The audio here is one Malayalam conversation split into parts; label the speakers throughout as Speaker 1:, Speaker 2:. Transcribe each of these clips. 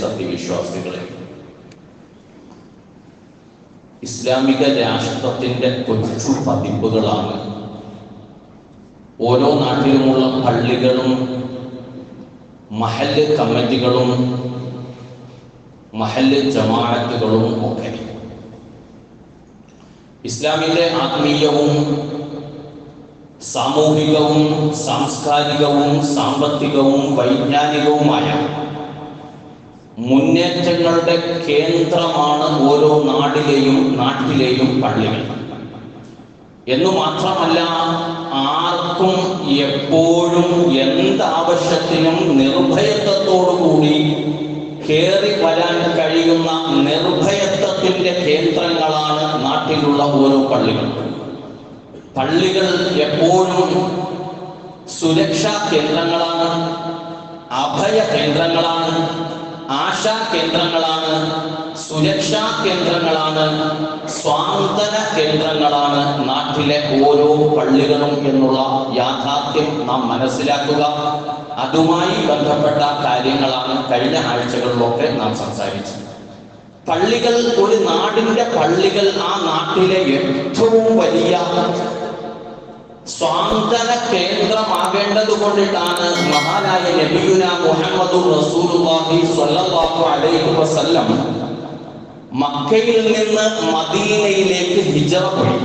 Speaker 1: സത്യവിശ്വാസികളെ. ഇസ്ലാമിക രാഷ്ട്രത്തിന്റെ കൊച്ചു പതിപ്പുകളാണ്. ഓരോ നാട്ടിലുമുള്ള പള്ളികളും മഹൽ കമ്മിറ്റികളും മഹൽ ജമാഅത്തുകളും ഒക്കെ. ഇസ്ലാമിന്റെ ആത്മീയവും സാമൂഹികവും സാംസ്കാരികവും സാമ്പത്തികവും വൈജ്ഞാനികവുമായ മുന്നേറ്റങ്ങളുടെ കേന്ദ്രമാണ് ഓരോ നാടിലെയും നാട്ടിലെയും പള്ളികൾ. എന്ന് മാത്രമല്ല ആർക്കും എപ്പോഴും എന്താവശ്യത്തിനും നിർഭയത്വത്തോടു കൂടി കയറി വരാൻ കഴിയുന്ന നിർഭയത്വത്തിന്റെ കേന്ദ്രങ്ങളാണ് നാട്ടിലുള്ള ഓരോ പള്ളികൾ. പള്ളികൾ എപ്പോഴും സുരക്ഷാ കേന്ദ്രങ്ങളാണ് അഭയ കേന്ദ്രങ്ങളാണ് ആശാ കേന്ദ്രങ്ങളാണ് സുരക്ഷാ കേന്ദ്രങ്ങളാണ് സ്വാന്തന കേന്ദ്രങ്ങളാണ് നാട്ടിലെ ഓരോ പള്ളികളും എന്നുള്ള യാഥാർത്ഥ്യം നാം മനസ്സിലാക്കുക. അതുമായി ബന്ധപ്പെട്ട കാര്യങ്ങളാണ് കഴിഞ്ഞ ആഴ്ചകളിലൊക്കെ നാം സംസാരിച്ചത്. പള്ളികൾ ഒരു നാടിന്റെ പള്ളികൾ ആ നാട്ടിലെ ഏറ്റവും വലിയ സ്വാന്തന കേന്ദ്രമാകേണ്ടത് കൊണ്ടിട്ടാണ് മഹാനായ നബിയുന മുഹമ്മദ് റസൂലുള്ളാഹി സ്വല്ലല്ലാഹു അലൈഹി വസല്ലം മക്കയിൽ നിന്ന് മദീനയിലേക്ക് ഹിജറ പോയി.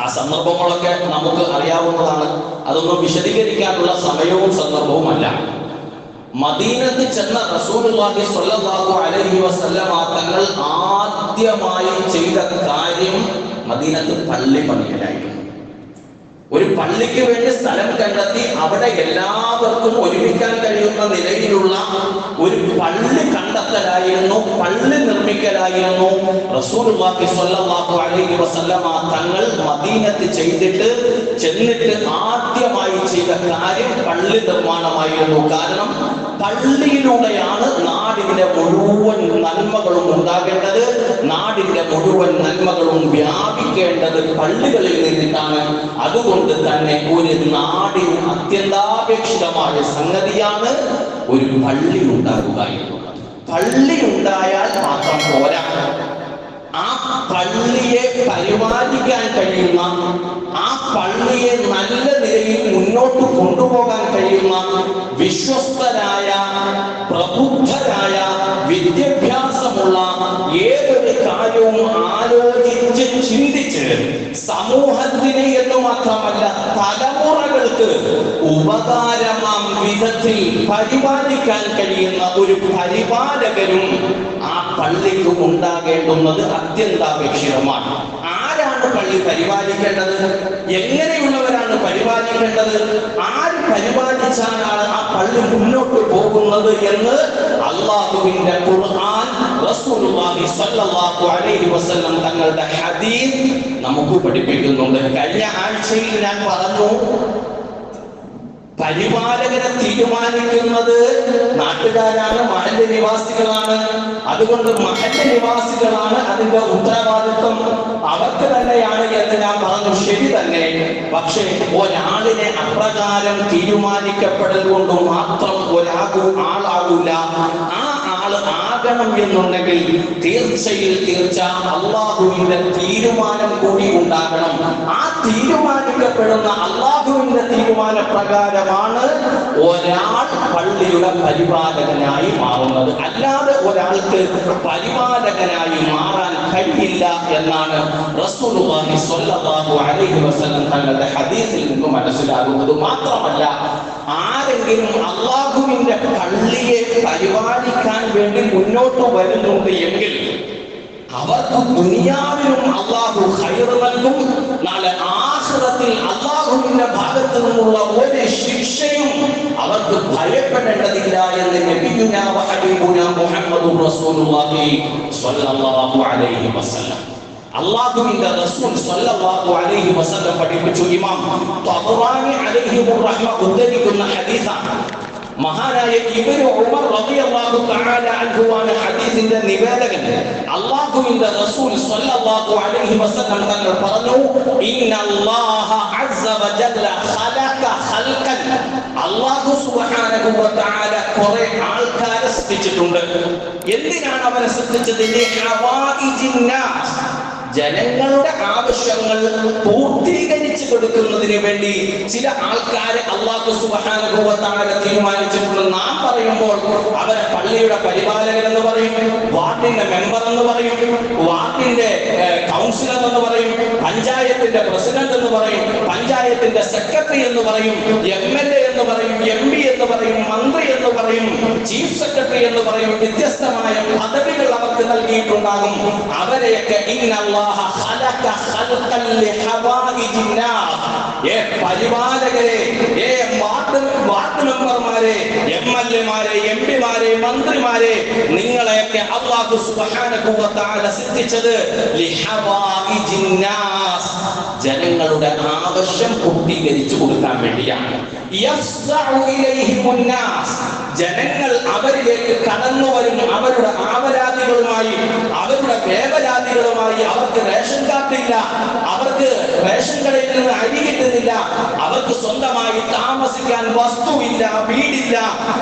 Speaker 1: ആ സന്ദർഭങ്ങളൊക്കെ നമുക്ക് അറിയാവുന്നതാണ്. അതൊന്നും വിശദീകരിക്കാനുള്ള സമയവും സന്ദർഭവുമല്ല. മദീനത്ത് ചെന്ന റസൂലുള്ളാഹി സ്വല്ലല്ലാഹു അലൈഹി വസല്ലമ തങ്ങൾ ആദ്യമായി ചെയ്ത കാര്യം മദീനത്ത് പള്ളി പണിയലായിരുന്നു ഒരു പള്ളിക്ക് വേണ്ടി സ്ഥലം കണ്ടെത്തി അവിടെ എല്ലാവർക്കും ഒരുമിക്കാൻ കഴിയുന്ന നിലയിലുള്ള ഒരു പള്ളി കണ്ടെത്തലായിരുന്നു പള്ളി നിർമ്മിക്കലായിരുന്നു. വസല്ലമ തങ്ങൾ മദീനത്ത് ചെയ്തിട്ട് ചെന്നിട്ട് ആദ്യമായി ചെയ്ത കാര്യം പള്ളി നിർമ്മാണമായിരുന്നു. കാരണം പള്ളിയിലൂടെയാണ് നാടിന്റെ മുഴുവൻ നന്മകളും ഉണ്ടാകേണ്ടത് നാടിന്റെ മുഴുവൻ നന്മകളും വ്യാപിക്കേണ്ടത് പള്ളികളിൽ നിന്നിട്ടാണ്. അതുകൊണ്ട് തന്നെ ഒരു നാടിന് അത്യന്താപേക്ഷിതമായ സംഗതിയാണ് ഒരു പള്ളി ഉണ്ടാകുക എന്നുള്ളത്. പള്ളി ഉണ്ടായാൽ മാത്രം പോരാ. ആ പള്ളിയെ പരിപാലിക്കാൻ കഴിയുന്ന ആ പള്ളിയെ നല്ല നിലയിൽ മുന്നോട്ട് കൊണ്ടുപോകാൻ കഴിയുന്ന വിശ്വസ്തരായ പ്രബുദ്ധരായ വിദ്യാഭ്യാസമുള്ള ഏതൊരു കാര്യവും ആലോചിച്ച് ചിന്തിച്ച് സമൂഹത്തിന് എന്ന് മാത്രമല്ല തലമുറകൾക്ക് ഉപകാരമാം വിധത്തിൽ പരിപാലിക്കാൻ കഴിയുന്ന ഒരു പരിപാലകരും പള്ളിക്ക് ഉണ്ടാകേണ്ടുന്നത് അത്യന്താപേക്ഷിതമാണ്. ആരാണ് പള്ളി പരിപാലിക്കേണ്ടത്? എങ്ങനെയുള്ളവരാണ് പരിപാലിക്കേണ്ടത്? ആര് പരിപാലിച്ചാലാണ് ആ പള്ളി മുന്നോട്ട് പോകുന്നത് എന്ന് അള്ളാഹുവിന്റെ ഖുർആൻ അലൈഹി വസല്ലം തങ്ങളുടെ ഹദീസ് നമുക്ക് പഠിപ്പിക്കുന്നുണ്ട്. കഴിഞ്ഞ ആഴ്ചയിൽ ഞാൻ പറഞ്ഞു പരിപാലകരെ തീരുമാനിക്കുന്നത് നാട്ടുകാരാണ് മഹന്റെ നിവാസികളാണ്. അതുകൊണ്ട് മഹന്റെ നിവാസികളാണ് അതിന്റെ ഉത്തരവാദിത്വം. അവർക്ക് തന്നെയാണ് എന്ന് ഞാൻ പറഞ്ഞു. ശരി തന്നെ. പക്ഷെ ഒരാളിനെ അപ്രകാരം തീരുമാനിക്കപ്പെടൽ മാത്രം ഒരാകൂ ആളാകൂല. ആ ആകണം എന്നുണ്ടെങ്കിൽ തീർച്ചയിൽ തീർച്ച അള്ളാഹുവിന്റെ തീരുമാനം കൂടി ഉണ്ടാകണം. ആ തീരുമാനിക്കപ്പെടുന്ന അള്ളാഹുവിന്റെ തീരുമാന പ്രകാരമാണ് ഒരാൾ പള്ളിയുടെ പരിപാലകനായി മാറുന്നത്. അല്ലാതെ ഒരാൾക്ക് പരിപാലകനായി മാറാൻ കഴിയില്ല എന്നാണ് റസൂലുള്ളാഹി സ്വല്ലല്ലാഹു അലൈഹി വസല്ലം തങ്ങളുടെ ഹദീസിൽ നിന്ന് മനസ്സിലാകുന്നത്. മാത്രമല്ല ആരെങ്കിലും അള്ളാഹുവിന്റെ പള്ളിയെ പരിപാലിക്കാൻ വേണ്ടി മുന്നോട്ട് വരുന്നുണ്ട് എങ്കിൽ അവർക്ക് ദുനിയാവിലും അള്ളാഹു ഹൈർ നൽകും. നാളെ ആഖിറത്തിൽ അള്ളാഹുവിന്റെ ഭാഗത്തു നിന്നുള്ള ഒരു ശിക്ഷയും അവർക്ക് ഭയപ്പെടേണ്ടതില്ല എന്ന് നബിയുനാ വഹബീബുനാ മുഹമ്മദുർ റസൂലുള്ളാഹി സ്വല്ലല്ലാഹു അലൈഹി വസല്ലം അള്ളാഹുവിന്റെ റസൂൽ സ്വല്ലല്ലാഹു അലൈഹി വസല്ലം പഠിപ്പിച്ചു ഇമാം. തബറാനി അലൈഹി റഹ്മ ഉദ്ധരിക്കുന്ന ഹദീസാണ് മഹാനായ ഇബ്നു ഉമർ റളിയല്ലാഹു തആല അൻഹുവാണ് ഹദീസിന്റെ നിവേദകൻ. അല്ലാഹുവിന്റെ റസൂൽ സ്വല്ലല്ലാഹു അലൈഹി വസല്ലം പറഞ്ഞു ഇന്നല്ലാഹ അസ്സ വജല്ല ഖലഖ ഖൽഖൻ. അല്ലാഹു സുബ്ഹാനഹു വ കുറെ ആൾക്കാരെ സൃഷ്ടിച്ചിട്ടുണ്ട്. എന്തിനാണ് അവരെ സൃഷ്ടിച്ചത്? ലിഹവായിജിൻ നാസ്. ജനങ്ങളുടെ ആവശ്യങ്ങൾ പൂർത്തീകരിച്ചു കൊടുക്കുന്നതിന് വേണ്ടി ചില ആൾക്കാരെ അള്ളാഹു സുബാനുഭവത്താകെ തീരുമാനിച്ചിട്ടുണ്ട്. നാം പറയുമ്പോൾ അവരെ പള്ളിയുടെ പരിപാലകൻ എന്ന് പറയും വാർഡിന്റെ മെമ്പർ എന്ന് പറയും വാർഡിന്റെ കൗൺസിലർ എന്ന് പറയും പഞ്ചായത്തിന്റെ പ്രസിഡന്റ് എന്ന് പറയും പഞ്ചായത്തിന്റെ സെക്രട്ടറി എന്ന് പറയും എം എൽ എ എന്ന് പറയും എം പി എന്ന് പറയും മന്ത്രി എന്ന് പറയും ചീഫ് സെക്രട്ടറി എന്ന് പറയും വ്യത്യസ്തമായ പദവികൾ അവർക്ക് നൽകിയിട്ടുണ്ടാകും. അവരെയൊക്കെ ഇന്നല്ലാഹ ഏ പരിപാലകരെ ഏ വാർഡ് വാർഡ് മെമ്പർമാരെ എം എൽ എമാരെ എം പിമാരെ മന്ത്രിമാരെ നിങ്ങളെയൊക്കെ അള്ളാഹു സുബ്ഹാനഹു വ ജനങ്ങളുടെ ആവശ്യം പൂർത്തീകരിച്ചു കൊടുക്കാൻ വേണ്ടിയാണ്. ജനങ്ങൾ അവരിലേക്ക് കടന്നു വരും. അവരുടെ ആവരാതികളുമായി അവരുടെ വേവരാതികളുമായി അവർക്ക് റേഷൻ കാർഡില്ല. അവർക്ക് റേഷൻ കടയിൽ നിന്ന് അരി കിട്ടുന്നില്ല അവർക്ക് സ്വന്തമായി താമസിക്കാൻ വസ്തുവില്ല വീടില്ല.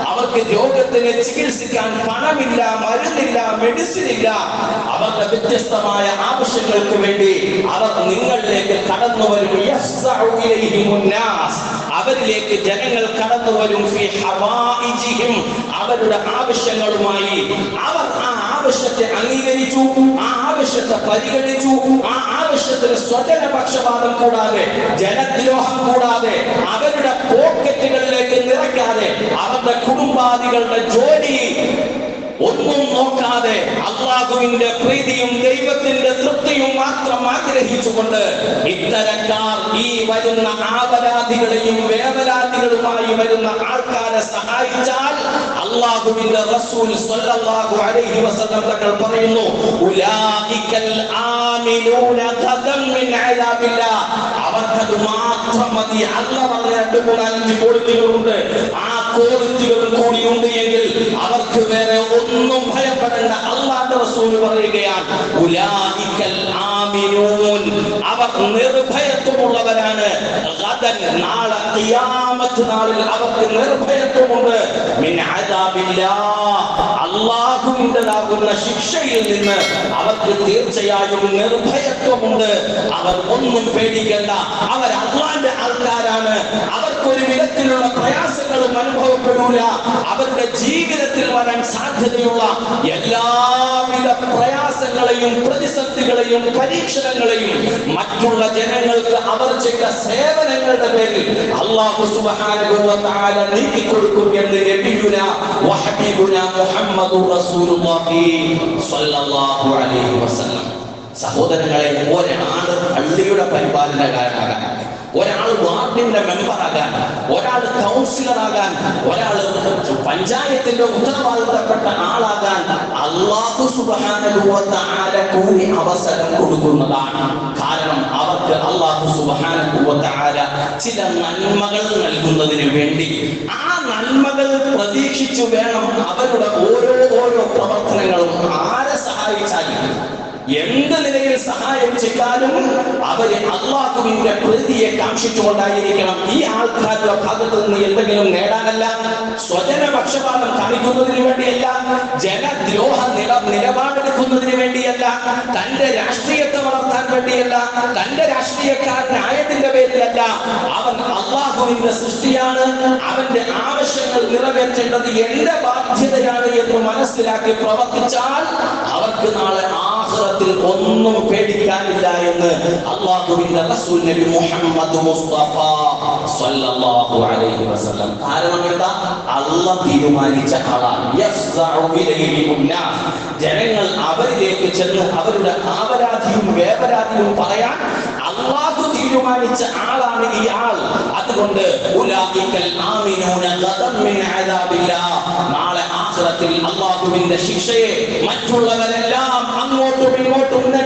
Speaker 1: അവർക്ക് രോഗത്തിന് ചികിത്സിക്കാൻ പണമില്ല മരുന്നില്ല മെഡിസിൻ ഇല്ല അവരുടെ വ്യത്യസ്തമായ ആവശ്യങ്ങൾക്ക് വേണ്ടി അവർ നിങ്ങളിലേക്ക് കടന്നു വരും. അവരിലേക്ക് ജനങ്ങൾ കടന്നു വരും. അവരുടെ ആവശ്യങ്ങളുമായി. അവർ ആ ആവശ്യത്തെ അംഗീകരിച്ചു ആ ആവശ്യത്തെ പരിഗണിച്ചു ആ ആവശ്യത്തിന് സ്വജന പക്ഷപാതം കൂടാതെ ജനദ്രോഹം കൂടാതെ അവരുടെ പോക്കറ്റുകളിലേക്ക് നിറയ്ക്കാതെ അവരുടെ കുടുംബാദികളുടെ ജോലി ഒന്നും നോക്കാതെ അള്ളാഹുവിന്റെ പ്രീതിയും ദൈവത്തിന്റെ തൃപ്തിയും മാത്രം ആഗ്രഹിച്ചുകൊണ്ട് ഇത്തരക്കാർ ഈ വരുന്ന ആപരാധികളെയും വേവരാധികളുമായി വരുന്ന ആൾക്കാരെ സഹായിച്ചാൽ അള്ളാഹുവിന്റെ റസൂൽ സ്വല്ലല്ലാഹു അലൈഹി വസല്ലം തങ്ങൾ പറയുന്നു ഉലായിക്കൽ ആമിലൂന ഖദം മിൻ അദാബില്ലാ. അവർക്കത് മാത്രം മതി. അല്ല പറഞ്ഞ രണ്ട് മൂന്നാലഞ്ച് ക്വാളിറ്റികളുണ്ട് ആ ക്വാളിറ്റികളും കൂടി ഉണ്ട് അവർക്ക് വേറെ ഒന്നും ഭയപ്പെടേണ്ട. അള്ളാന്റെ റസൂൽ പറയുകയാണ് അവർ നിർഭയത്വമുള്ളവരാണ്. നാളെ നാളിൽ അവർക്ക് നിർഭയത്വമുണ്ട്. അള്ളാഹുവിന്റെതാകുന്ന ശിക്ഷയിൽ നിന്ന് അവർക്ക് തീർച്ചയായും നിർഭയത്വമുണ്ട്. അവർ ഒന്നും പേടിക്കേണ്ട. അവർ അള്ളാന്റെ ആൾക്കാരാണ്. അവർക്കൊരു വിധത്തിലുള്ള അനുഭവപ്പെടൂല. അവരുടെ ജീവിതത്തിൽ വരാൻ സാധ്യതയുള്ള എല്ലാവിധ പ്രയാസങ്ങളെയും പ്രതിസന്ധികളെയും പരീക്ഷണങ്ങളെയും മറ്റുള്ള ജനങ്ങൾക്ക് അവർ ചെയ്ത സേവനങ്ങളുടെ പേരിൽ അള്ളാഹു സുബ്ഹാനഹു വ തആല നീക്കിക്കൊടുക്കും എന്ന് മുഹമ്മദു സ്വല്ലല്ലാഹു അലൈഹി വസല്ലം. സഹോദരങ്ങളെ ഒരാൾ പള്ളിയുടെ പരിപാലനകാരനാകാൻ. ഒരാൾ വാർഡിന്റെ മെമ്പറാകാൻ ഒരാൾ കൗൺസിലറാകാൻ ഒരാൾ പഞ്ചായത്തിന്റെ ഉത്തരവാദിത്തപ്പെട്ട ആളാകാൻ അള്ളാഹു തആല കൂടി അവസരം കൊടുക്കുന്നതാണ്. കാരണം അവർക്ക് അള്ളാഹു തആല ചില നന്മകൾ നൽകുന്നതിന് വേണ്ടി ആ നന്മകൾ പ്രതീക്ഷിച്ചു വേണം അവരുടെ ഓരോ ഓരോ പ്രവർത്തനങ്ങളും ആരെ എന്ത് നിലയിൽ സഹായം ചെയ്താലും അവർ അള്ളാഹുവിന്റെ പ്രീതിയെ കാക്ഷിച്ചുകൊണ്ടായിരിക്കണം. ഈ ആൾക്കാരുടെ ഭാഗത്ത് നിന്ന് എന്തെങ്കിലും നേടാനല്ല സ്വജന പക്ഷപാതം കാണിക്കുന്നതിന് വേണ്ടിയല്ല ജനദ്രോഹ നില നിലപാടെടുക്കുന്നതിന് വേണ്ടിയല്ല തന്റെ രാഷ്ട്രീയത്തെ വളർത്താൻ വേണ്ടിയല്ല തന്റെ രാഷ്ട്രീയക്കാരനായതിന്റെ പേരിലല്ല അവൻ അള്ളാഹുവിന്റെ സൃഷ്ടിയാണ് അവന്റെ ആവശ്യങ്ങൾ നിറവേറ്റേണ്ടത് എന്റെ ബാധ്യതയാണ് എന്ന് മനസ്സിലാക്കി പ്രവർത്തിച്ചാൽ അവർക്ക് നാളെ ആഹ്ലത്തിൽ ഒന്നും പേടിക്കാനില്ല എന്ന് അള്ളാഹുവിന്റെ റസൂൽ നബി മുഹമ്മദ് മുസ്തഫ സല്ലല്ലാഹു അലൈഹി വസല്ലം കാരണം എന്താ അള്ളാഹ് തീരുമാനിച്ച ആളാണ് യഫ്സഉ ഇലൈഹി ഉന്നാസ്. ജനങ്ങൾ അവരിലേക്ക് ചെന്ന് അവരുടെ ആപരാധിയും വേപരാധിയും പറയാൻ അള്ളാഹു തീരുമാനിച്ച ആളാണ് ഈ ആൾ അതുകൊണ്ട്. നാളെ ആഖിറത്തിൽ അള്ളാഹുവിന്റെ ശിക്ഷയെ മറ്റുള്ളവരെല്ലാം അങ്ങോട്ടും ഇങ്ങോട്ടും പോകുന്ന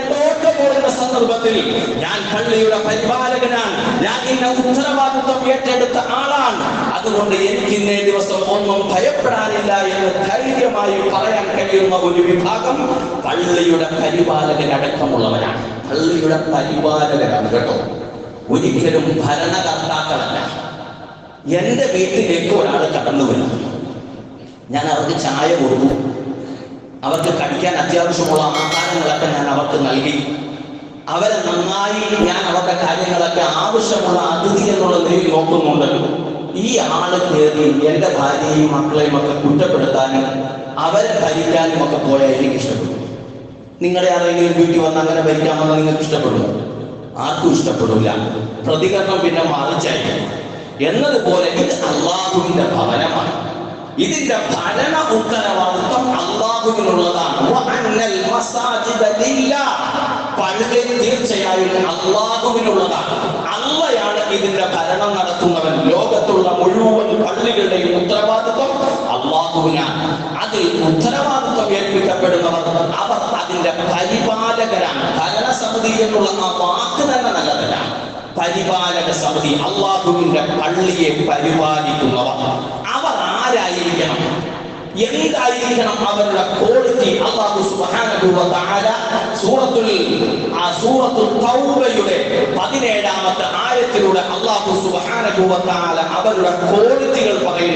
Speaker 1: സന്ദർഭത്തിൽ ഞാൻ പള്ളിയുടെ പരിപാലകനാണ്. ഞാൻ ഇന്ന ഉത്തരവാദിത്വം ഏറ്റെടുത്ത ആളാണ്. അതുകൊണ്ട് എനിക്ക് ഇന്നേ ദിവസം ഒന്നും ഭയപ്പെടാനില്ല എന്ന് ധൈര്യമായി പറയാൻ കഴിയുന്ന ഒരു വിഭാഗം പള്ളിയുടെ പരിപാലകനടക്കമുള്ളവരാണ്. പള്ളിയുടെ പരിപാലകരാണ് കേട്ടോ. ഒരിക്കലും ഭരണകർത്താക്കളല്ല. എന്റെ വീട്ടിലേക്ക് ഒരാൾ കടന്നു വരുന്നു ഞാൻ അവർക്ക് ചായ കൊടുത്തു. അവർക്ക് കഴിക്കാൻ അത്യാവശ്യമുള്ള ആഹാരങ്ങളൊക്കെ ഞാൻ അവർക്ക് നൽകി. അവരെ നന്നായി ഞാൻ അവരുടെ കാര്യങ്ങളൊക്കെ ആവശ്യമുള്ള അതിഥി എന്നുള്ള നിലയിൽ നോക്കുന്നുണ്ട് ഈ ആൾ കയറി എന്റെ ഭാര്യയും മക്കളെയും ഒക്കെ കുറ്റപ്പെടുത്താനും അവരെ ഭരിക്കാനും ഒക്കെ പോയാൽ എനിക്ക് ഇഷ്ടപ്പെടും. നിങ്ങളുടെ ആരെങ്കിലും വീട്ടിൽ വന്ന് അങ്ങനെ ഭരിക്കാമെന്ന് നിങ്ങൾക്ക് ഇഷ്ടപ്പെടുമോ ആർക്കും ഇഷ്ടപ്പെടില്ല. പ്രതികരണം പിന്നെ മറിച്ചായിരിക്കും. എന്നതുപോലെ ഇത് അള്ളാഹുവിന്റെ ഭവനമാണ്. ഇതിന്റെ ഭരണ ഉത്തരവാദിത്വം അള്ളാഹുവിനുള്ളതാണ്. പള്ളി തീർച്ചയായും അള്ളാഹുവിനുള്ളതാണ് അള്ളയാണ് ഇതിന്റെ ഭരണം നടത്തുന്നവൻ. ലോകത്തുള്ള മുഴുവൻ പള്ളികളുടെയും ഉത്തരവാദിത്വം അള്ളാഹുവിനാണ്. അതിൽ ഉത്തരവാദിത്വം ഏൽപ്പിക്കപ്പെടുന്നവർ അവർ അതിന്റെ പരിപാലകരാണ്. ഭരണസമിതി എന്നുള്ള ആ വാക്ക് തന്നെ നല്ലതല്ല. പരിപാലക സമിതി അള്ളാഹുവിന്റെ പള്ളിയെ പരിപാലിക്കുന്നവർ. അവർ ആരായിരിക്കണം? يميد عليك نقدر لكورتي الله سبحانه وتعالى سورة آه، سورة التوبة يدين آية الله سبحانه وتعالى أبر لكورتي الفقير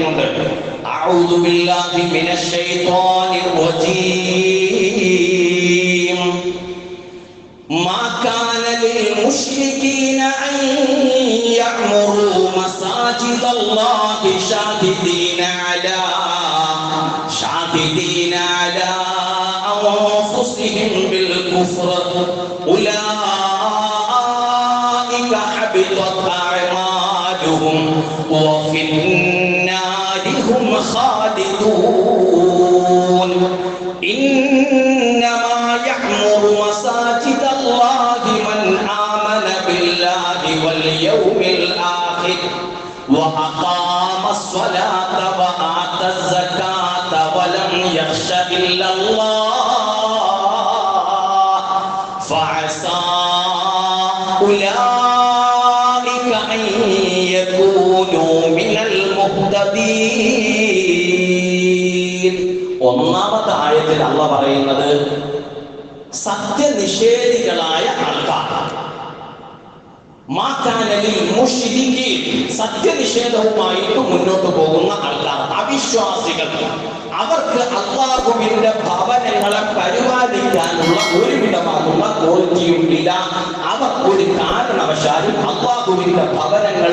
Speaker 1: أعوذ بالله من الشيطان الرجيم. ما كان للمشركين أن يعمروا مساجد الله شاهدين. شاهدين على أنفسهم بالكفر أولئك حبطت أعمالهم وفي النار هم خالدون. إنما يعمر مساجد الله من آمن بالله واليوم الآخر وأقام الصلاة وآتى الزكاة يخش إلا الله فعسى أولئك أن يكونوا من المهتدين ഒന്നാമത്തെ ആയത്തിൽ അള്ള പറയുന്നത് സത്യനിഷേധികളായ ആൾക്കാർ മാക്കാനലിൽ മുഷിരിക്കീൻ സത്യനിഷേധവുമായിട്ട് മുന്നോട്ട് പോകുന്ന ആൾക്കാർ അവിശ്വാസികൾ. അവർക്ക് അള്ളാഹുവിന്റെ ഭവനങ്ങളെ പരിപാലിക്കാനുള്ള ഒരു വിധമാകുന്ന ക്വാളിറ്റിയും ഇല്ല അവർ ഒരു കാരണവശാലും അള്ളാഹുവിന്റെ ഭവനങ്ങൾ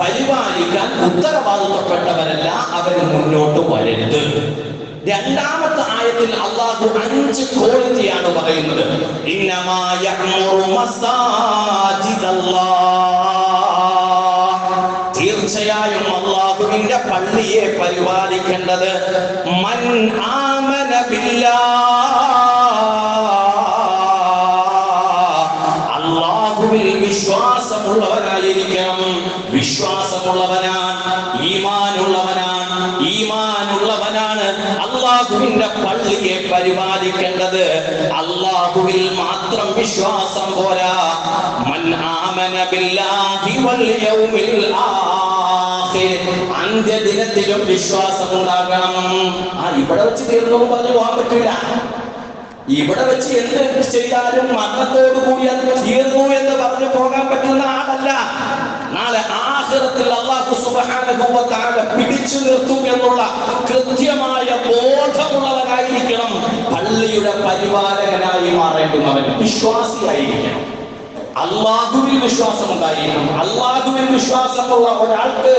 Speaker 1: പരിപാലിക്കാൻ ഉത്തരവാദിത്തപ്പെട്ടവരല്ല. അവർ മുന്നോട്ട് വരരുത്. രണ്ടാമത്തെ ആയത്തിൽ അള്ളാഹു അഞ്ച് ക്വാളിറ്റിയാണ് പറയുന്നത്. തീർച്ചയായും അള്ളാഹുവിന്റെ പള്ളിയെ പരിപാലിക്കേണ്ടത് മൻ ആമന. പരിപാലിക്കേണ്ടത് അള്ളാഹുവിൽ മാത്രം വിശ്വാസം പോരാ. മൻ ആമന ബില്ലാഹി വൽ യൗമിൽ ആഖിർ. അന്ത്യദിനത്തിലും വിശ്വാസം ഉണ്ടാകണം ആ ഇവിടെ വെച്ച് തീർന്നു പറഞ്ഞു പോകാൻ പറ്റില്ല ഇവിടെ വെച്ച് എന്ത് ചെയ്താലും മരണത്തോടു കൂടി അത് തീർന്നു എന്ന് പറഞ്ഞു പോകാൻ പറ്റുന്ന ആളല്ല. നാളെ ആഹ്റത്തിൽ അള്ളാഹു തആല പിടിച്ചു നിർത്തും എന്നുള്ള കൃത്യമായ ബോധമുള്ളവനായിരിക്കണം. പള്ളിയുടെ പരിപാലകനായി മാറേണ്ടുന്നവൻ വിശ്വാസിയായിരിക്കണം. അള്ളാഹുവിൽ വിശ്വാസം ഉണ്ടായിരിക്കണം അള്ളാഹുവിൽ വിശ്വാസമുള്ള ഒരാൾക്ക്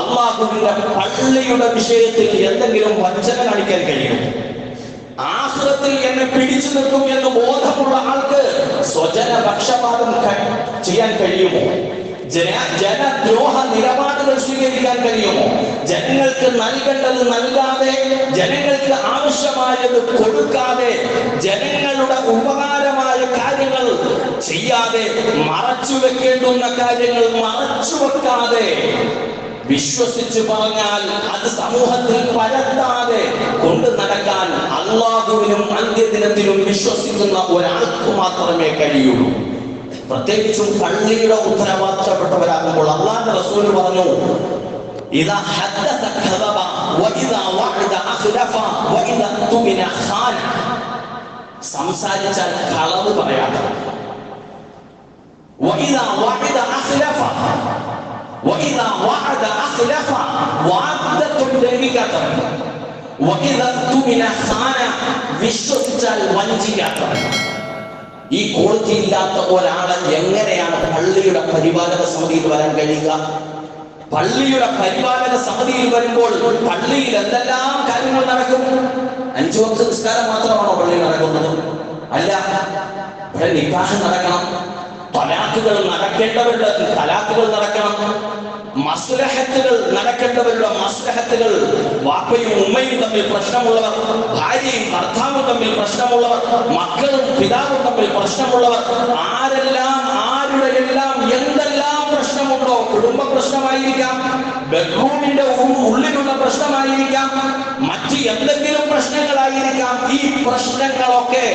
Speaker 1: അള്ളാഹുവിന്റെ പള്ളിയുടെ വിഷയത്തിൽ എന്തെങ്കിലും വഞ്ചന കാണിക്കാൻ കഴിയും ആഹ്റത്തിൽ എന്നെ പിടിച്ചു നിൽക്കും എന്ന് ബോധമുള്ള ആൾക്ക് സ്വജന പക്ഷപാതം ചെയ്യാൻ കഴിയുമോ? ജന ജനദ്രോഹ നിലപാടുകൾ സ്വീകരിക്കാൻ കഴിയുമോ? ജനങ്ങൾക്ക് നൽകേണ്ടത് നൽകാതെ ജനങ്ങൾക്ക് ആവശ്യമായത് കൊടുക്കാതെ ജനങ്ങളുടെ ഉപകാരമായ കാര്യങ്ങൾ ചെയ്യാതെ മറച്ചു വെക്കേണ്ടുന്ന കാര്യങ്ങൾ മറച്ചു വെക്കാതെ വിശ്വസിച്ച് പറഞ്ഞാൽ അത് സമൂഹത്തിൽ പരത്താതെ കൊണ്ടു നടക്കാൻ അള്ളാഹുവിനും അന്ത്യദിനത്തിലും വിശ്വസിക്കുന്ന ഒരാൾക്ക് മാത്രമേ കഴിയുള്ളൂ. പ്രത്യേകിച്ചും പള്ളിയുടെ ഉത്തരവാദിത്തപ്പെട്ടവരാകുമ്പോൾ അള്ളാന്റെ റസൂൽ പറഞ്ഞു ഇതാ ഹദ്ദസ കദബ വഇദാ വഅദ അഖ്ലഫ വഇദാ തുമിന ഖാൻ. സംസാരിച്ചാൽ കളവ് പറയാതെ വഇദാ വഅദ അഖ്ലഫ വഇദാ وعد أخلف തുമിന ഖാന വിശ്വസിച്ചാൽ വഞ്ചിക്കാത്തവൻ ഈ ക്വാളിറ്റി ഇല്ലാത്ത ഒരാളെ എങ്ങനെയാണ് പള്ളിയുടെ പരിപാലക സമിതിയിൽ വരാൻ കഴിയുക? പള്ളിയുടെ പരിപാലക സമിതിയിൽ വരുമ്പോൾ പള്ളിയിൽ എന്തെല്ലാം കാര്യങ്ങൾ നടക്കും? അഞ്ചു വർഷ നിസ്കാരം മാത്രമാണോ പള്ളിയിൽ നടക്കുന്നത്? അല്ല ഇവിടെ നിക്കാഹ് നടക്കണം. തലാക്കുകൾ നടക്കേണ്ടവരുടെ തലാക്കുകൾ നടക്കണം. മസ്ലഹത്തുകൾ നടക്കേണ്ടവരുടെ മസ്ലഹത്തുകൾ വാപ്പയും ഉമ്മയും തമ്മിൽ പ്രശ്നമുള്ളവർ ഭാര്യയും ഭർത്താവും തമ്മിൽ പ്രശ്നമുള്ളവർ മക്കളും പിതാവും തമ്മിൽ പ്രശ്നമുള്ളവർ. ആരെല്ലാം ആരുടെ എല്ലാം എന്തെല്ലാം പ്രശ്നമുണ്ടോ കുടുംബ പ്രശ്നമായിരിക്കാം ബെഡ്റൂമിന്റെ ഉള്ളിലുള്ള പ്രശ്നമായിരിക്കാം എന്തെങ്കിലും പ്രശ്നങ്ങളായിരിക്കാം ഈ പ്രശ്നങ്ങളൊക്കെ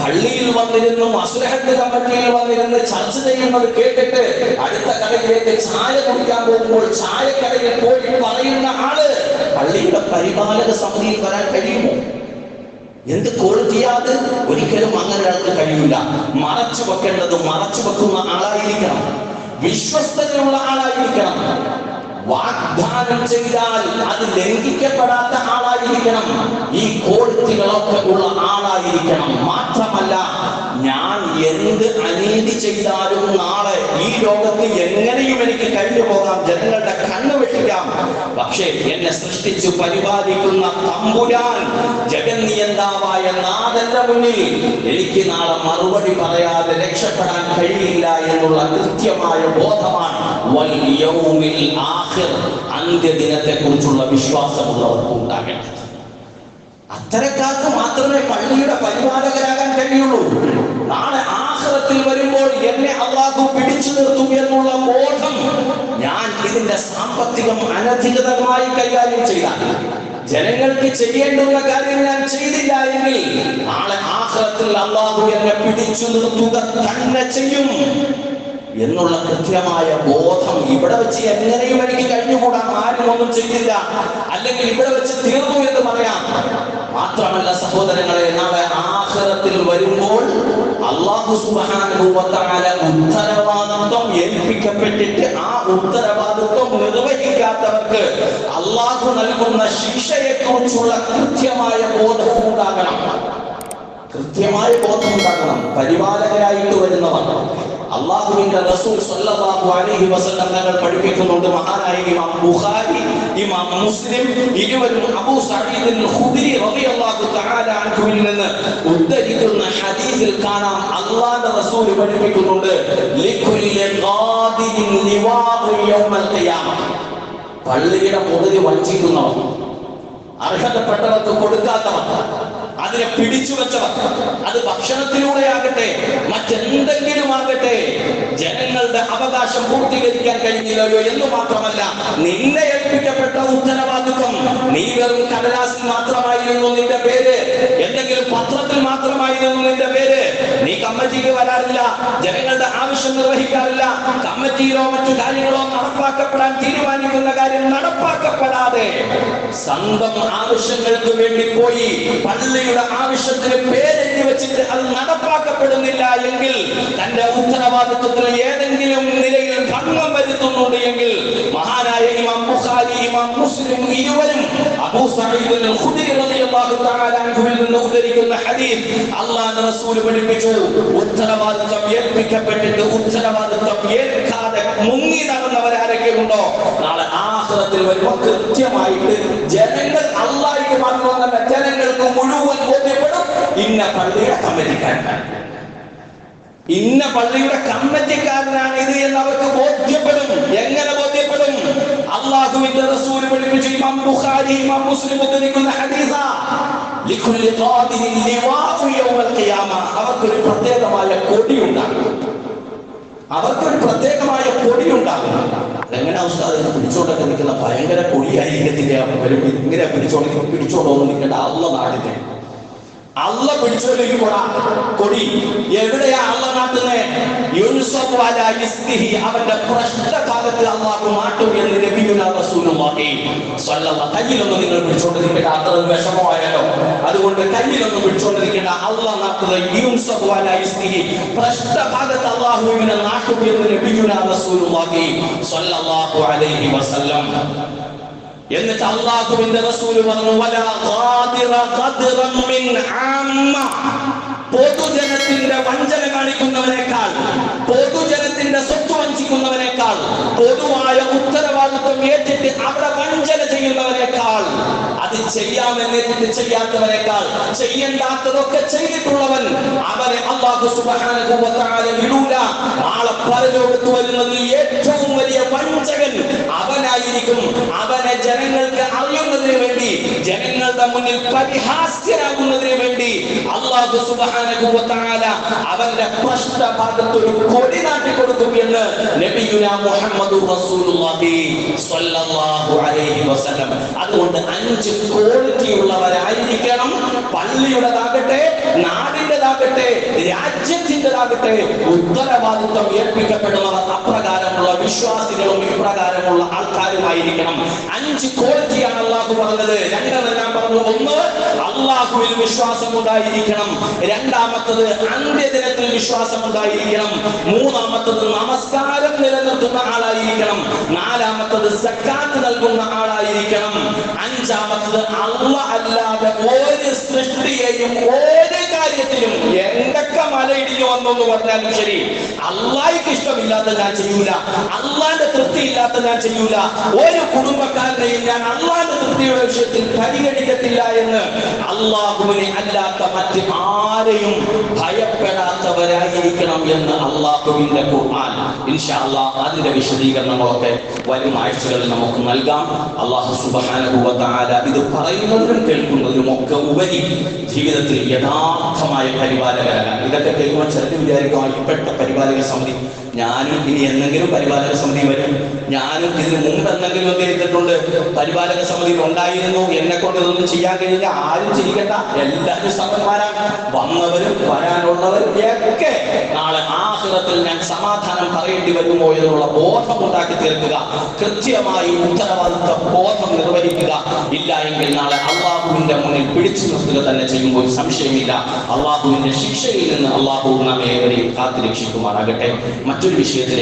Speaker 1: പള്ളിയിൽ വന്നിരുന്നു അസുരഹത്ത് കമ്മിറ്റിയിൽ വന്നിരുന്ന് ചർച്ച ചെയ്യുന്നത് കേട്ടിട്ട് അടുത്ത കടയിലേക്ക് ചായ കുടിക്കാൻ പോകുമ്പോൾ ചായക്കടയിൽ പോയി പറയുന്ന ആൾ പള്ളിയുടെ പരിപാലക സമിതിയിൽ വരാൻ കഴിയുമോ? എന്ത് ക്വാളിറ്റിയാത് ഒരിക്കലും അങ്ങനെ ഒരാൾക്ക് കഴിയില്ല. മറച്ചു വെക്കേണ്ടത് മറച്ചു വെക്കുന്ന ആളായിരിക്കണം. വിശ്വസ്തതയുള്ള ആളായിരിക്കണം. വാഗ്ദാനം ചെയ്താൽ അത് ലംഘിക്കപ്പെടാത്ത ആളായിരിക്കണം. ഈ ക്വാളിറ്റികളൊക്കെ ഉള്ള ആളായിരിക്കണം. മാത്രമല്ല ഞാൻ എന്ത് അനീതി ചെയ്താലും നാളെ ഈ ലോകത്ത് എങ്ങനെയും എനിക്ക് കഴിഞ്ഞു പോകാം ജനങ്ങളുടെ കണ്ണു വെട്ടിക്കാം പക്ഷേ എന്നെ സൃഷ്ടിച്ചു പരിപാലിക്കുന്ന തമ്പുരാൻ ജഗന്നിയന്താവായ നാഥന്റെ മുന്നിൽ എനിക്ക് നാളെ മറുപടി പറയാതെ രക്ഷപ്പെടാൻ കഴിയില്ല എന്നുള്ള കൃത്യമായ ബോധമാണ് അന്ത്യദിനത്തെ കുറിച്ചുള്ള വിശ്വാസമുള്ളവർക്ക് ഉണ്ടാകേണ്ടത് അത്തരക്കാർക്ക് മാത്രമേ പള്ളിയുടെ പരിപാലകരാകാൻ കഴിയുള്ളൂ. നാളെ ആഹ്ലത്തിൽ വരുമ്പോൾ എന്നെ അള്ളാഹു പിടിച്ചു നിർത്തും എന്നുള്ള ബോധം ഞാൻ ഇതിന്റെ സാമ്പത്തികം അനധികൃതമായി കൈകാര്യം ചെയ്താൽ ജനങ്ങൾക്ക് ചെയ്യേണ്ടുന്ന കാര്യം ഞാൻ ചെയ്തില്ല എങ്കിൽ നാളെ ആഹ്ലത്തിൽ അള്ളാഹു എന്നെ പിടിച്ചു നിർത്തുക തന്നെ ചെയ്യും എന്നുള്ള കൃത്യമായ ബോധം ഇവിടെ വെച്ച് എങ്ങനെയും എനിക്ക് കഴിഞ്ഞുകൂടാം. ആരും ഒന്നും ചെയ്തില്ല. അല്ലെങ്കിൽ ഇവിടെ വെച്ച് തീർന്നു എന്ന് പറയാം. മാത്രമല്ല സഹോദരങ്ങളെ നാളെ ആഹരത്തിൽ വരുമ്പോൾ അള്ളാഹു സുബാനുഭവത്താല ഉത്തരവാദിത്വം ഏൽപ്പിക്കപ്പെട്ടിട്ട് ആ ഉത്തരവാദിത്വം നിർവഹിക്കാത്തവർക്ക് അള്ളാഹു നൽകുന്ന ശിക്ഷയെ കുറിച്ചുള്ള കൃത്യമായ ബോധമുണ്ടാകണം. കൃത്യമായ ബോധം ഉണ്ടാകണം പരിപാലകരായിട്ട് വരുന്നവർ. അള്ളാഹുവിന്റെ റസൂൽ സല്ലല്ലാഹു അലൈഹി വസല്ലം തങ്ങൾ പഠിപ്പിക്കുന്നുണ്ട്. മഹാനായ ഇമാം ബുഖാരി ഇമാം മുസ്ലിം ഇരുവരും അബൂ സഈദ് ഖുദരി റളിയല്ലാഹു തആല അൻഹുവിൽ നിന്ന് ഉദ്ധരിക്കുന്ന ഹദീസിൽ കാണാം അള്ളാഹുവിന്റെ റസൂൽ പഠിപ്പിക്കുന്നുണ്ട്. ലികുല്ലി ഖാദിൻ ലിവാഉ യൗമൽ ഖിയാമ. പള്ളിയുടെ മുതൽ വഞ്ചിക്കുന്നവർ അർഹതപ്പെട്ടവർക്ക് കൊടുക്കാത്തവർ അതിനെ പിടിച്ചു വെച്ചവർ അത് ഭക്ഷണത്തിലൂടെ ആകട്ടെ മറ്റെന്തെങ്കിലും ആകട്ടെ ജനങ്ങളുടെ അവകാശം പൂർത്തീകരിക്കാൻ കഴിഞ്ഞില്ലല്ലോ എന്ന് മാത്രമല്ല നിന്നെ ഏൽപ്പിക്കപ്പെട്ട ഉത്തരവാദിത്വം നീ വെറും കടലാസിൽ മാത്രമായിരുന്നു നിന്റെ പേര്. എന്തെങ്കിലും പത്രത്തിൽ മാത്രമായിരുന്നു നിന്റെ പേര്. നീ കമ്മിറ്റിക്ക് വരാറില്ല. ജനങ്ങളുടെ ആവശ്യം നിർവഹിക്കാറില്ല. കമ്മിറ്റിയിലോ മറ്റു കാര്യങ്ങളോ നടപ്പാക്കപ്പെടാൻ തീരുമാനിക്കുന്ന കാര്യം നടപ്പാക്കപ്പെടാതെ സ്വന്തം ആവശ്യങ്ങൾക്ക് വേണ്ടി പോയി പള്ളിയുടെ ആവശ്യത്തിന് പേരെഴുതി വെച്ചിട്ട് അത് നടപ്പാക്കപ്പെടുന്നില്ല എങ്കിൽ തന്റെ ഉത്തരവാദിത്വത്തിൽ ഏതെങ്കിലും നിലയിൽ ഭംഗം വരുത്തുന്നുണ്ട് എങ്കിൽ മഹാനായ ഇമാം ബുഖാരി ഇമാം മുസ്ലിം ഇരുവരും അബൂ സഈദ് അൽ ഖുദരി റളിയല്ലാഹു തആല അൻഹുവിൽ നിന്ന് ഉദ്ധരിക്കുന്ന ഹദീസ് അല്ലാഹു റസൂൽ പഠിപ്പിച്ചു. ഉത്തരവാദിത്വം ഏൽപ്പിക്കപ്പെട്ടിട്ട് ഉത്തരവാദിത്വം ഏൽക്കാതെ മുങ്ങി നടന്നവരാരൊക്കെ ഉണ്ടോ നാളെ ആഹ്റത്തിൽ വരുമ്പോൾ കൃത്യമായിട്ട് ജനങ്ങൾ അള്ളാഹിക്ക് മാത്രമല്ല ജനങ്ങൾക്ക് മുഴുവൻ ബോധ്യപ്പെടും. ഇന്ന പള്ളിയുടെ കമ്മിറ്റിക്കാരനാണ്. ഇന്ന പള്ളിയുടെ കമ്മിറ്റിക്കാരനാണ് ഇത് എന്ന് അവർക്ക് ബോധ്യപ്പെടും. എങ്ങനെ അള്ളാഹുവിന്റെ റസൂൽ പഠിപ്പിച്ചു ഇമാം ബുഖാരി ഇമാം മുസ്ലിം ഉദ്ധരിക്കുന്ന ഹദീസ. ലിക്കുല്ലി ഖാദിരിൻ ലിവാഉ യൗമൽ ഖിയാമ. അവർക്കൊരു പ്രത്യേകമായ കൊടി ഉണ്ടാകും അവർക്കൊരു പ്രത്യേകമായ കൊടി ഉണ്ടാകും എങ്ങനെ ഉസ്താദ് പിടിച്ചോണ്ടൊക്കെ നിൽക്കുന്ന ഭയങ്കര കൊടിയായിരിക്കത്തില്ല? വരും ഇങ്ങനെ പിടിച്ചോണ്ടി പിടിച്ചോണ്ടോ നിൽക്കേണ്ട അള്ള നാടിനെ. അള്ള പിടിച്ചോലേക്ക് കൊട കൊടി. എവിടെയാ അള്ള നാട്ടുന്നേ? ഇസ്തിഹി അവന്റെ പ്രശ്നകാലത്ത് അള്ളാഹു നാട്ടും എന്ന് സ്വല്ലല്ലാഹു കയ്യിലൊന്നും നിങ്ങൾ പിടിച്ചോണ്ടിരിക്കേണ്ട അത്ര വിഷമമായാലോ? അതുകൊണ്ട് കയ്യിലൊന്നും പിടിച്ചോണ്ടിരിക്കേണ്ട അള്ളാഹ് ഇസ്തിഹി പ്രശ്നഭാഗത്ത് അള്ളാഹുവിനെ നാട്ടും എന്ന് നബിയുനാ റസൂലുള്ളാഹി സ്വല്ലല്ലാഹു അലൈഹി വസല്ലം. എന്നിട്ട് അള്ളാഹുവിന്റെ റസൂൽ പറഞ്ഞു വലാ ഖാദിറ ഖദ്റൻ മിൻ ആമ്മ പൊതുജനത്തിന്റെ വഞ്ചന കാണിക്കുന്നവരെക്കാൾ പൊതുജനത്തിന്റെ സ്വത്ത് വഞ്ചിക്കുന്നവരെക്കാൾ പൊതുവായ ഉത്തരവാദിത്വം ഏറ്റിട്ട് അവിടെ വഞ്ചന ചെയ്യുന്നവരെക്കാൾ അത് ചെയ്യാമെന്നേറ്റിട്ട് ചെയ്യാത്തവരെക്കാൾ ചെയ്യണ്ടാത്തതൊക്കെ ചെയ്തിട്ടുള്ളവൻ അവരെ അള്ളാഹു പരലോകത്ത് വരുന്നത് ഏറ്റവും വലിയ വഞ്ചകൻ അവനായിരിക്കും. അവനെ ജനങ്ങൾക്ക് അറിയുന്നതിന് വേണ്ടി ജനങ്ങളുടെ മുന്നിൽ പരിഹാസ്യരാകുന്നതിന് വേണ്ടി അള്ളാഹു തആല അവന്റെ പ്രശ്നഭാഗത്ത് ഒരു കൊടി നാട്ടി കൊടുക്കും എന്ന് നബിയുന മുഹമ്മദ് റസൂലുള്ളാഹി സ്വല്ലല്ലാഹു അലൈഹി വസല്ലം. അതുകൊണ്ട് അഞ്ച് ക്വാളിറ്റി ഉള്ളവരായിരിക്കണം. പള്ളിയുടേതാകട്ടെ നാടിന്റെതാകട്ടെ രാജ്യത്തിന്റെതാകട്ടെ ഉത്തരവാദിത്വം ഏൽപ്പിക്കപ്പെടുന്നവർ അപ്രകാരമുള്ള വിശ്വാസികളും ഇപ്രകാരമുള്ള ആൾക്കാരുമായിരിക്കണം. അഞ്ച് ക്വാളിറ്റിയാണ് അള്ളാഹു പറഞ്ഞത്. രണ്ടെണ്ണം ഞാൻ പറഞ്ഞു ഒന്ന് അള്ളാഹുവിൽ വിശ്വാസം ഉണ്ടായിരിക്കണം രണ്ടാമത്തത് അന്ത്യദിനത്തിൽ വിശ്വാസം ഉണ്ടായിരിക്കണം മൂന്നാമത്തത് നമസ്കാരം നിലനിർത്തുന്ന ആളായിരിക്കണം. നാലാമത്തത് സക്കാത്ത് നൽകുന്ന ആളായിരിക്കണം. അഞ്ചാമത്തത് അള്ള അല്ലാതെ ഒരു സൃഷ്ടിയെയും ഒരു കാര്യത്തിലും എന്തൊക്കെ മലയിടിഞ്ഞു വന്നെന്ന് പറഞ്ഞാലും ശരി അള്ളായിക്ക് ഇഷ്ടമില്ലാത്ത ഞാൻ ചെയ്യൂല. അള്ളാന്റെ തൃപ്തി ഇല്ലാത്ത ഞാൻ ചെയ്യൂല. ഒരു കുടുംബക്കാരനെയും ഞാൻ അള്ളാന്റെ തൃപ്തിയുടെ വിഷയത്തിൽ പരിഗണിക്കത്തില്ല എന്ന് അള്ളാഹുവിനെ അല്ലാത്ത മറ്റ് ആരെയും भाई भाइयत पैदा ഭയപ്പെടാത്തവരായിരിക്കണം എന്ന് അള്ളാഹുവിന്റെ ഖുർആൻ. ഇൻഷാ അള്ളാഹ് അതിന്റെ വിശദീകരണങ്ങളൊക്കെ വരും ആഴ്ചകളിൽ നമുക്ക് നൽകാം. അള്ളാഹു തആല ഇത് പറയുന്നതിനും കേൾക്കുന്നതിനും ഒക്കെ ഉപരി ജീവിതത്തിൽ യഥാർത്ഥമായ പരിപാലകരാണ് ഇതൊക്കെ കേൾക്കുമ്പോൾ ചിലർ വിചാരിക്കും "ആ, ഇപ്പോഴത്തെ പരിപാലക സമിതി. ഞാനും ഇനി എന്തെങ്കിലും പരിപാലക സമിതി വരും. ഞാനും ഇതിന് മുമ്പ് എന്തെങ്കിലും ഒക്കെ ചെയ്തിട്ടുണ്ട്. പരിപാലക സമിതിയിൽ ഉണ്ടായിരുന്നു. എന്നെ കൊണ്ട് ഇതൊന്നും ചെയ്യാൻ കഴിയില്ല. ആരും ചെയ്യണ്ട എല്ലാവരും സമന്മാരാണ് വന്നവരും വരാനുള്ളവരും ഒക്കെ നാളെ ആഹ്റത്തിൽ ഞാൻ സമാധാനം പറയേണ്ടി വരുമോ എന്നുള്ള ബോധം ഉണ്ടാക്കി തീർക്കുക. കൃത്യമായി ഉത്തരവാദിത്വ ബോധം നിർവഹിക്കുക. ഇല്ല എങ്കിൽ നാളെ അള്ളാഹുവിന്റെ മുന്നിൽ പിടിച്ചു നിർത്തുക തന്നെ ചെയ്യുമ്പോൾ സംശയമില്ല. അള്ളാഹുവിന്റെ ശിക്ഷയിൽ നിന്ന് അള്ളാഹു നമ്മെ ഏവരെയും കാത്തുരക്ഷിക്കുമാറാകട്ടെ. മറ്റൊരു വിഷയത്തിലേക്ക്